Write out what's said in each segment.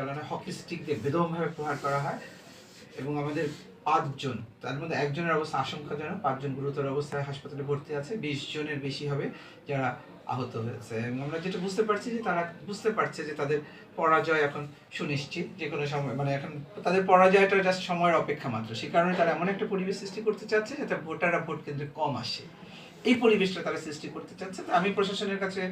চালানো hockey stick দিয়ে বেদমভাবে প্রহার করা হয় এবং আমাদের পাঁচজন, তার মধ্যে একজনের অবস্থা আশঙ্কাজনক, পাঁচজন গুরুতর অবস্থায় হাসপাতালে ভর্তি আছে, বিশ জনের বেশি হবে যারা আহত হয়েছে। এবং আমরা যেটা বুঝতে পারছি যে তারা বুঝতে পারছে যে তাদের পরাজয় এখন সুনিশ্চিত, যে কোনো সময় মানে এখন তাদের পরাজয়টা জাস্ট সময়ের অপেক্ষা মাত্র। সেই কারণে তারা এমন একটা পরিবেশ সৃষ্টি করতে চাচ্ছে যাতে ভোটাররা ভোট কেন্দ্রে কম আসে। এই পরিবেশটা তারা সৃষ্টি করতে চাচ্ছে। আমি প্রশাসনের কাছে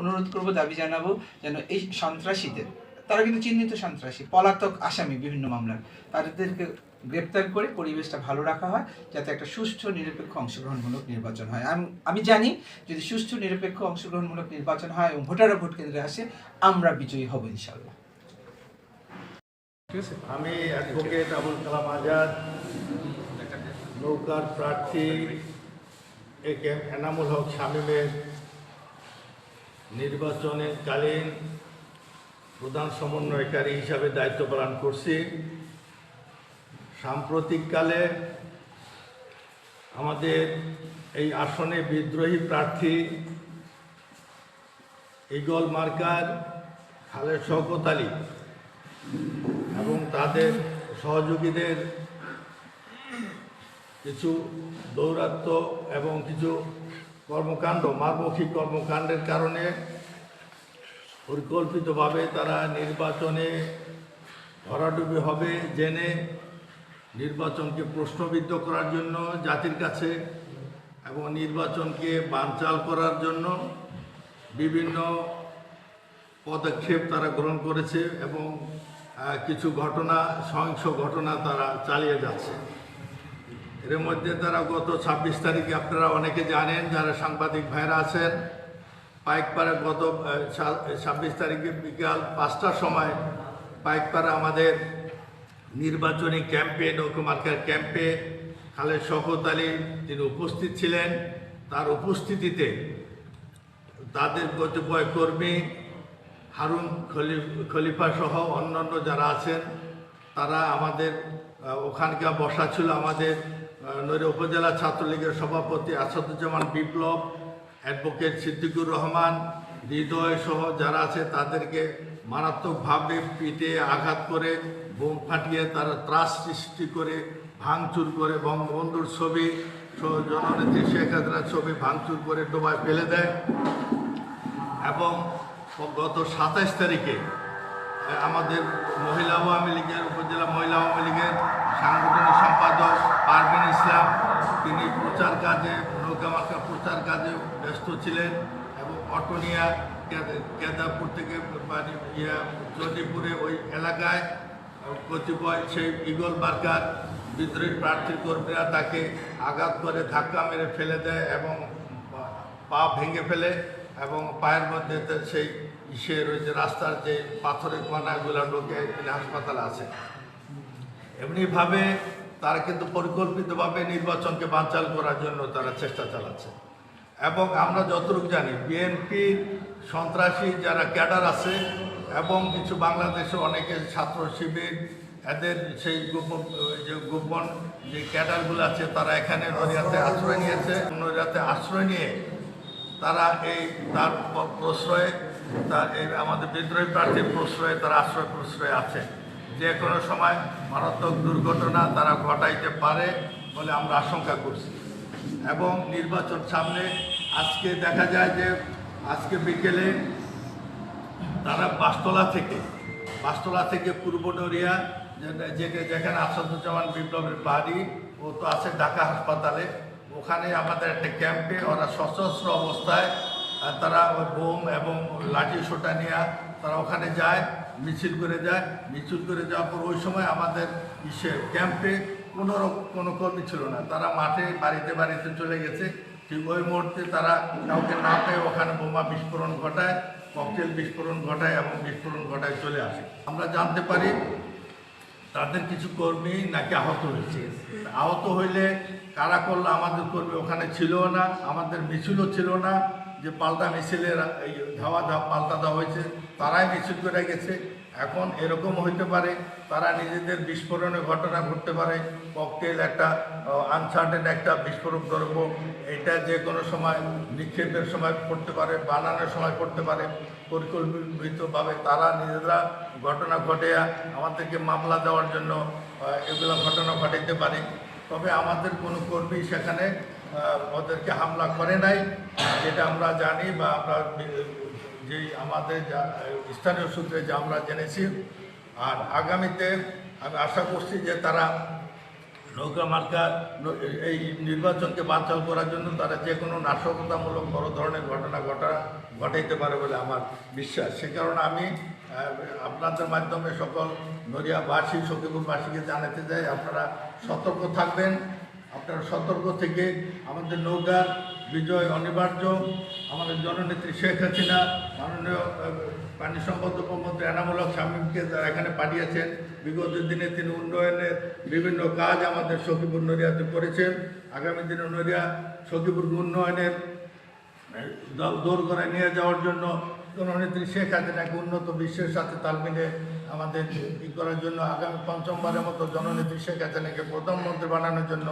অনুরোধ করব, দাবি জানাব যেন এই সন্ত্রাসীদের তারা কিন্তু চিহ্নিত সন্ত্রাসী পলাতক আসামি বিভিন্ন মামলার। তাদেরকে গ্রেপ্তার করে পরিবেশটা ভালো রাখা হয় যাতে একটা সুষ্ঠু নিরপেক্ষ অংশগ্রহণমূলক নির্বাচন হয়। আমি আমি জানি যদি সুষ্ঠু নিরপেক্ষ অংশগ্রহণমূলক নির্বাচন হয় এবং ভোটাররা ভোট কেন্দ্রে আসে আমরা বিজয়ী হব ইনশাল্লাহ ঠিক আছে? আমি অ্যাডভোকেট আবুল কালাম আজাদ নৌকার প্রার্থী এ কে এনামুল হক শামীমের নির্বাচনের কালীন প্রধান সমন্বয়কারী হিসাবে দায়িত্ব পালন করছি। সাম্প্রতিককালে আমাদের এই আসনে বিদ্রোহী প্রার্থী ইগল মার্কার খালেদ শওকত আলী এবং তাদের সহযোগীদের কিছু দৌরাত্ম এবং কিছু কর্মকাণ্ড, মারমুখী কর্মকাণ্ডের কারণে পরিকল্পিতভাবে তারা নির্বাচনে ভরাডুবি হবে জেনে নির্বাচনকে প্রশ্নবিদ্ধ করার জন্য জাতির কাছে এবং নির্বাচনকে বানচাল করার জন্য বিভিন্ন পদক্ষেপ তারা গ্রহণ করেছে এবং কিছু ঘটনা, সহিংস ঘটনা তারা চালিয়ে যাচ্ছে। এর মধ্যে তারা গত ছাব্বিশ তারিখে আপনারা অনেকে জানেন, যারা সাংবাদিক ভাইরা আছেন পাইকপাড়া গত ছাব্বিশ তারিখে বিকাল পাঁচটার সময় পাইকপাড়া আমাদের নির্বাচনী ক্যাম্পে নৌকমার্কার ক্যাম্পে খালেদ শওকত আলী তিনি উপস্থিত ছিলেন, তার উপস্থিতিতে তাদের কতিপয় কর্মী, হারুন খলি খলিফা সহ অন্যান্য যারা আছেন, তারা আমাদের ওখানকার বসা ছিল আমাদের নৈর উপজেলা ছাত্রলীগের সভাপতি আসাদুজ্জামান বিপ্লব অ্যাডভোকেট সিদ্দিকুর রহমান, হৃদয় সহ যারা আছে তাদেরকে মারাত্মকভাবে পিটে আঘাত করে, বোম ফাটিয়ে তারা ত্রাস সৃষ্টি করে, ভাঙচুর করে বঙ্গবন্ধুর ছবি জননেত্রী শেখ হাসিনার ছবি ভাঙচুর করে ডোবায় ফেলে দেয়। এবং গত সাতাইশ তারিখে আমাদের মহিলা আওয়ামী লীগের, উপজেলা মহিলা আওয়ামী লীগের সাংগঠনিক সম্পাদক পারভিন ইসলাম, তিনি প্রচার কাজে নৌকামার্কা প্রচার কাজে ব্যস্ত ছিলেন এবং অটোনিয়া কেদ- কেদারপুর থেকে মানে ইয়া জটিপুরে ওই এলাকায় কতিপয় সেই ইগল মার্কার বিদ্রোহী প্রার্থীর কর্মীরা তাকে আঘাত করে ধাক্কা মেরে ফেলে দেয় এবং পা- ভেঙে ফেলে এবং পায়ের মধ্যে সেই ইসে রয়েছে রাস্তার যে পাথরের কণাগুলো ঢোকে হাসপাতাল আছে। এমনিভাবে তারা কিন্তু পরিকল্পিতভাবে নির্বাচনকে বানচাল করার জন্য তারা চেষ্টা চালাচ্ছে। এবং আমরা যতটুকু জানি বিএনপির সন্ত্রাসী যারা ক্যাডার আছে এবং কিছু বাংলাদেশে অনেকে ছাত্র শিবির, এদের সেই গোপন যে গোপন যে ক্যাডারগুলো আছে, তারা এখানে নড়িয়াতে আশ্রয় নিয়েছে। নড়িয়াতে আশ্রয় নিয়ে তারা এই, তার প্রশ্রয়ে তার এই আমাদের বিদ্রোহী প্রার্থীর প্রশ্রয়ে, তারা আশ্রয় প্রশ্রয়ে আছে। যে কোনো সময় মারাত্মক দুর্ঘটনা তারা ঘটাইতে পারে বলে আমরা আশঙ্কা করছি। এবং নির্বাচন সামনে আজকে দেখা যায় যে আজকে বিকেলে তারা বাসতলা থেকে বাসতলা থেকে পূর্ব নড়িয়া যেখানে আসাদুজ্জামান বিপ্লবের বাড়ি, ও তো আছে ঢাকা হাসপাতালে। ওখানে আমাদের একটা ক্যাম্পে ওরা সশস্ত্র অবস্থায় তারা বোম এবং লাঠি সোটা নিয়ে তারা ওখানে যায়, মিছিল করে যায়। মিছিল করে যাওয়ার পর ওই সময় আমাদের ইসে ক্যাম্পে কোনো কোনো কর্মী ছিল না। তারা মাঠে বাড়িতে বাড়িতে চলে গেছে। ঠিক ওই মুহূর্তে তারা কাউকে না পেয়ে ওখানে বোমা বিস্ফোরণ ঘটায়, ককটেল বিস্ফোরণ ঘটায় এবং বিস্ফোরণ ঘটায় চলে আসে। আমরা জানতে পারি তাদের কিছু কর্মী নাকি আহত হয়েছে। আহত হইলে কারা করল আমাদের কর্মী ওখানে ছিল না, আমাদের মিছিলও ছিল না, যে পাল্টা মিছিলের ধাওয়া ধাওয়া পাল্টা দেওয়া হয়েছে, তারাই মিছিল করে গেছে। এখন এরকম হইতে পারে, তারা নিজেদের বিস্ফোরণের ঘটনা ঘটতে পারে। ককটেল একটা আনসার্টেন একটা বিস্ফোরক দ্রব্য এটা যে কোনো সময় নিক্ষেপের সময় পড়তে পারে, বানানোর সময় পড়তে পারে, পরিকল্পিতভাবে তারা নিজেরা ঘটনা ঘটে, আমাদেরকে মামলা দেওয়ার জন্য এগুলো ঘটনা ঘটাইতে পারে। তবে আমাদের কোনো কর্মী সেখানে ওদেরকে হামলা করে নাই, যেটা আমরা জানি বা আমরা যে আমাদের স্থানীয় সূত্রে যা আমরা জেনেছি। আর আগামীতে আমি আশা করছি যে তারা নৌকা মার্কা এই নির্বাচনকে বানচাল করার জন্য তারা যে কোনো নাশকতামূলক বড় ধরনের ঘটনা ঘটা, ঘটাইতে পারে বলে আমার বিশ্বাস। সে কারণে আমি আপনাদের মাধ্যমে সকল নড়িয়াবাসী, সখীপুরবাসীকে জানাতে চাই, আপনারা সতর্ক থাকবেন। আপনারা সতর্ক থেকে আমাদের নৌকার বিজয় অনিবার্য। আমাদের জননেত্রী শেখ হাসিনা, মাননীয় পানি সম্পদ উপমন্ত্রী এনামূলক শামীমকে যারা এখানে পাঠিয়েছেন। বিগত দিনে তিনি উন্নয়নের বিভিন্ন কাজ আমাদের সখীপুর নড়িয়াতে করেছেন। আগামী দিনে নড়িয়া সখীপুর উন্নয়নের দৌড় করে নিয়ে যাওয়ার জন্য জননেত্রী শেখ হাসিনাকে উন্নত বিশ্বের সাথে তাল মিলে আমাদের ই করার জন্য আগামী পঞ্চমবারের মতো জননেত্রী শেখ হাসিনাকে প্রধানমন্ত্রী বানানোর জন্য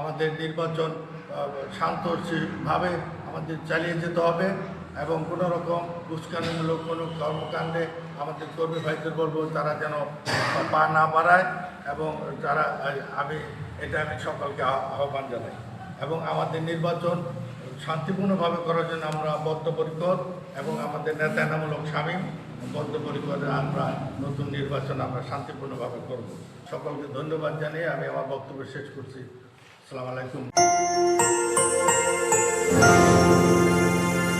আমাদের নির্বাচন শান্তভাবে আমাদের চালিয়ে যেতে হবে এবং কোনো রকম উস্কানিমূলক কোনো কর্মকাণ্ডে আমাদের কর্মী ভাইদের বলব তারা যেন পা না বাড়ায় এবং তারা, আমি, এটা আমি সকলকে আহ্বান জানাই। এবং আমাদের নির্বাচন শান্তিপূর্ণভাবে করার জন্য আমরা বদ্ধপরিকর এবং আমাদের নেতানামূলক স্বামী বদ্ধপরিকরে আমরা নতুন নির্বাচন আমরা শান্তিপূর্ণভাবে করব। সকলকে ধন্যবাদ জানিয়ে আমি আমার বক্তব্য শেষ করছি। আসসালামু আলাইকুম।